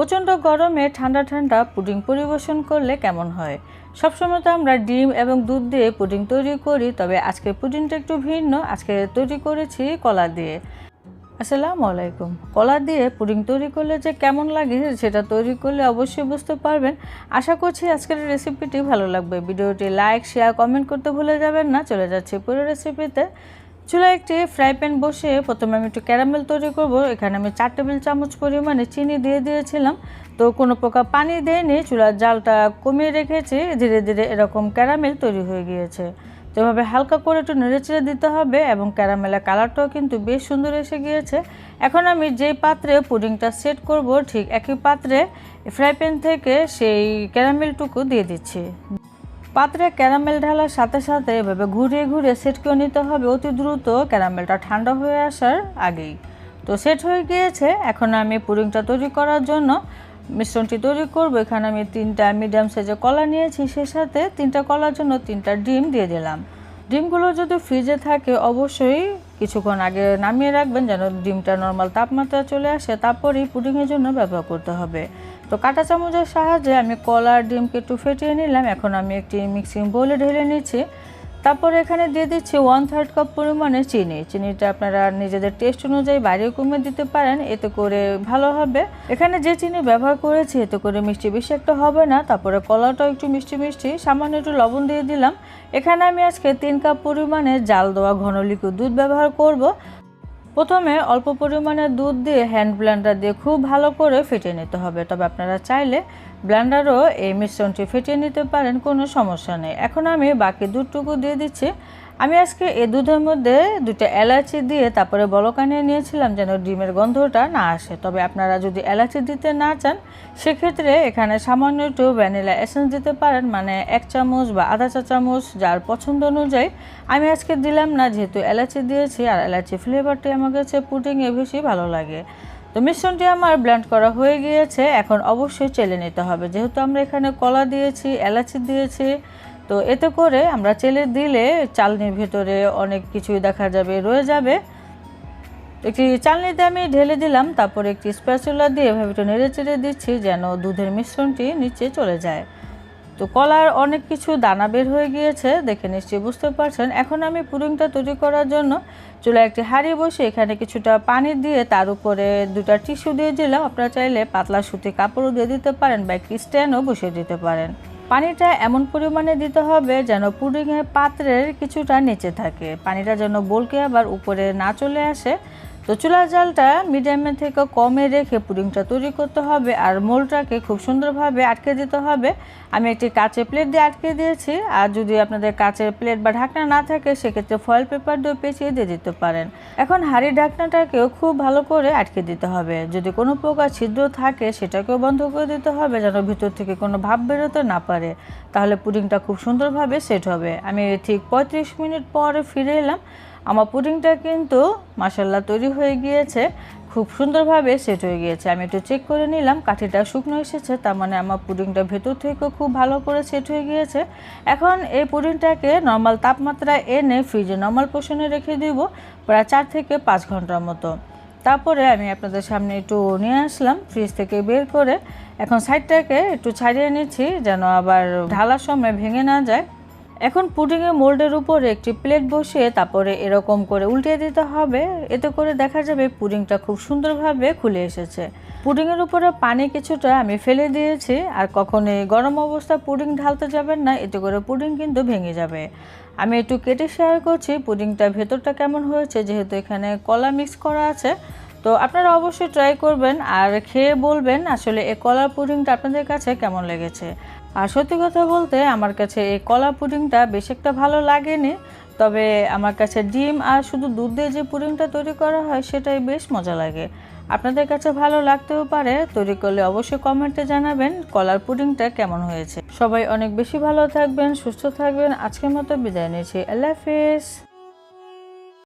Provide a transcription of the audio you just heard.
প্রচণ্ড গরমে ঠান্ডা ঠান্ডা পুডিং পরিবেশন করলে কেমন হয়? সবসময় তো আমরা ডিম এবং দুধ দিয়ে পুডিং তৈরি করি, তবে আজকের পুডিংটা একটু ভিন্ন। আজকে তৈরি করেছি কলা দিয়ে। আসসালামু আলাইকুম। কলা দিয়ে পুডিং তৈরি করলে যে কেমন লাগে সেটা তৈরি করলে অবশ্যই বুঝতে পারবেন। আশা করছি আজকের রেসিপিটি ভালো লাগবে। ভিডিওটি লাইক শেয়ার কমেন্ট করতে ভুলে যাবেন না। চলে যাচ্ছে পুরো রেসিপিতে চুলায় একটি ফ্রাই প্যান বসে প্রথমে আমি একটু ক্যারামেল তৈরি করব। এখানে আমি চার টেবিল চামচ পরিমাণে চিনি দিয়ে দিয়েছিলাম। তো কোনো প্রকার পানি দেয়নি, চুলার জালটা কমিয়ে রেখেছি। ধীরে ধীরে এরকম ক্যারামেল তৈরি হয়ে গিয়েছে। তো এভাবে হালকা করে একটু নেড়েচেড়ে দিতে হবে এবং ক্যারামেলের কালারটাও কিন্তু বেশ সুন্দর এসে গিয়েছে। এখন আমি যেই পাত্রে পুডিংটা সেট করব, ঠিক একই পাত্রে ফ্রাই প্যান থেকে সেই ক্যারামেলটুকু দিয়ে দিচ্ছি। পাত্রে ক্যারামেল ঢালার সাথে সাথে এভাবে ঘুরিয়ে ঘুরিয়ে সেট করে নিতে হবে অতি দ্রুত। ক্যারামেলটা ঠান্ডা হয়ে আসার আগেই। তো সেট হয়ে গিয়েছে। এখন আমি পুডিংটা তৈরি করার জন্য মিশ্রণটি তৈরি করব। এখানে আমি তিনটা মিডিয়াম সাইজের কলা নিয়েছি। সেই সাথে তিনটা কলার জন্য তিনটা ডিম দিয়ে দিলাম। ডিমগুলো যদি ফ্রিজে থাকে, অবশ্যই কিছুক্ষণ আগে নামিয়ে রাখবেন যেন ডিমটা নর্মাল তাপমাত্রা চলে আসে। তারপরেই পুডিংয়ের জন্য ব্যবহার করতে হবে। তো কাঁটা চামচের সাহায্যে আমি কলার ডিমকে একটু ফেটিয়ে নিলাম। এখন আমি একটি মিক্সিং বোলে ঢেলে নিচ্ছি। তারপর এখানে দিয়ে দিচ্ছি ওয়ান থার্ড কাপ পরিমাণে চিনি। চিনিটা আপনারা নিজেদের টেস্ট অনুযায়ী বাড়িয়ে কমে দিতে পারেন, এতে করে ভালো হবে। এখানে যে চিনি ব্যবহার করেছি, এতে করে মিষ্টি বেশি একটা হবে না। তারপরে কলাটাও একটু মিষ্টি মিষ্টি, সামান্য একটু লবণ দিয়ে দিলাম। এখানে আমি আজকে তিন কাপ পরিমাণে জাল দেওয়া ঘন লিকুইড দুধ ব্যবহার করব। প্রথমে অল্প পরিমাণে দুধ দিয়ে হ্যান্ড ব্লেন্ডার দিয়ে খুব ভালো করে ফেটিয়ে নিতে হবে। তবে আপনারা চাইলে ব্লেন্ডারও এই মিশ্রণটি ফেটিয়ে নিতে পারেন, কোনো সমস্যা নেই। এখন আমি বাকি দুধটুকু দিয়ে দিচ্ছি। আমি আজকে এ দুধের মধ্যে দুটো এলাচি দিয়ে তারপরে বলকানিয়ে নিয়েছিলাম যেন ডিমের গন্ধটা না আসে। তবে আপনারা যদি এলাচি দিতে না চান, সেক্ষেত্রে এখানে সামান্য একটু ভ্যানিলা এসেন্স দিতে পারেন মানে এক চামচ বা আধা চা চামচ যার পছন্দ অনুযায়ী। আমি আজকে দিলাম না, যেহেতু এলাচি দিয়েছি আর এলাচি ফ্লেভারটি আমার কাছে পুডিংয়ে বেশি ভালো লাগে। তো মিশ্রণটি আমার ব্লেন্ড করা হয়ে গিয়েছে, এখন অবশ্যই চেলে নিতে হবে। যেহেতু আমরা এখানে কলা দিয়েছি, এলাচি দিয়েছি তো এতে করে আমরা চেলে দিলে চালনির ভেতরে অনেক কিছুই দেখা যাবে, রয়ে যাবে। একটি চালনিতে আমি ঢেলে দিলাম, তারপরে একটি স্প্যাচুলা দিয়ে এভাবে একটু নেড়ে চেড়ে দিচ্ছি যেন দুধের মিশ্রণটি নিচে চলে যায়। তো কলার অনেক কিছু দানা বের হয়ে গিয়েছে, দেখে নিশ্চয়ই বুঝতে পারছেন। এখন আমি পুডিংটা তৈরি করার জন্য চুলায় একটি হাঁড়ি বসে এখানে কিছুটা পানি দিয়ে তার উপরে দুটা টিস্যু দিয়ে দিলাম। আপনারা চাইলে পাতলা সুতি কাপড়ও দিয়ে দিতে পারেন বা একটি স্ট্যান্ডও বসিয়ে দিতে পারেন। পানিটা এমন পরিমাণে দিতে হবে যেন পুডিংয়ের পাত্রের কিছুটা নিচে থাকে। পানিটা যেন বলকে আবার উপরে না চলে আসে। তো চুলার জালটা মিডিয়ামের থেকে কমে রেখে পুডিংটা তৈরি করতে হবে আর মোলটাকে খুব সুন্দরভাবে আটকে দিতে হবে। আমি একটি কাঁচের প্লেট দিয়ে আটকে দিয়েছি। আর যদি আপনাদের কাঁচের প্লেট বা ঢাকনা না থাকে, সেক্ষেত্রে ফয়েল পেপার দিয়ে পেঁচিয়ে দিয়ে দিতে পারেন। এখন হাঁড়ির ঢাকনাটাকেও খুব ভালো করে আটকে দিতে হবে। যদি কোনো প্রকার ছিদ্র থাকে, সেটাকেও বন্ধ করে দিতে হবে যেন ভিতর থেকে কোনো ভাব বেরোতে না পারে। তাহলে পুডিংটা খুব সুন্দরভাবে সেট হবে। আমি ঠিক পঁয়ত্রিশ মিনিট পরে ফিরে এলাম। আমার পুডিংটা কিন্তু মাসাল্লাহ তৈরি হয়ে গিয়েছে। খুব সুন্দরভাবে সেট হয়ে গিয়েছে। আমি একটু চেক করে নিলাম, কাঠিটা শুকনো এসেছে, তার মানে আমার পুডিংটা ভেতর থেকেও খুব ভালো করে সেট হয়ে গিয়েছে। এখন এই পুডিংটাকে নর্মাল তাপমাত্রায় এনে ফ্রিজে নর্মাল পোষণে রেখে দিব, প্রায় চার থেকে পাঁচ ঘণ্টার মতো। তারপরে আমি আপনাদের সামনে একটু নিয়ে আসলাম ফ্রিজ থেকে বের করে। এখন সাইডটাকে একটু ছাড়িয়ে নিচ্ছি, যেন আবার ঢালার সময় ভেঙে না যায়। এখন পুডিংয়ের মোল্ডের উপরে একটি প্লেট বসিয়ে তারপরে এরকম করে উল্টে দিতে হবে। এতে করে দেখা যাবে পুডিংটা খুব সুন্দরভাবে খুলে এসেছে। পুডিংয়ের উপরে পানি কিছুটা আমি ফেলে দিয়েছি আর কখনোই গরম অবস্থা পুডিং ঢালতে যাবেন না, এতে করে পুডিং কিন্তু ভেঙে যাবে। আমি একটু কেটে শেয়ার করছি পুডিংটা ভেতরটা কেমন হয়েছে, যেহেতু এখানে কলা মিক্স করা আছে। তো আপনারা অবশ্যই ট্রাই করবেন আর খেয়ে বলবেন আসলে এই কলার পুডিংটা আপনাদের কাছে কেমন লেগেছে। আর সত্যি কথা বলতে আমার কাছে এই কলা পুডিংটা বেশ একটা ভালো লাগেনি, তবে আমার কাছে ডিম আর শুধু দুধ দিয়ে যে পুডিংটা তৈরি করা হয় সেটাই বেশ মজা লাগে। আপনাদের কাছে ভালো লাগতেও পারে, তৈরি করলে অবশ্যই কমেন্টে জানাবেন কলার পুডিংটা কেমন হয়েছে। সবাই অনেক বেশি ভালো থাকবেন, সুস্থ থাকবেন। আজকের মতো বিদায় নিয়েছি আল্লাহ হাফিজ।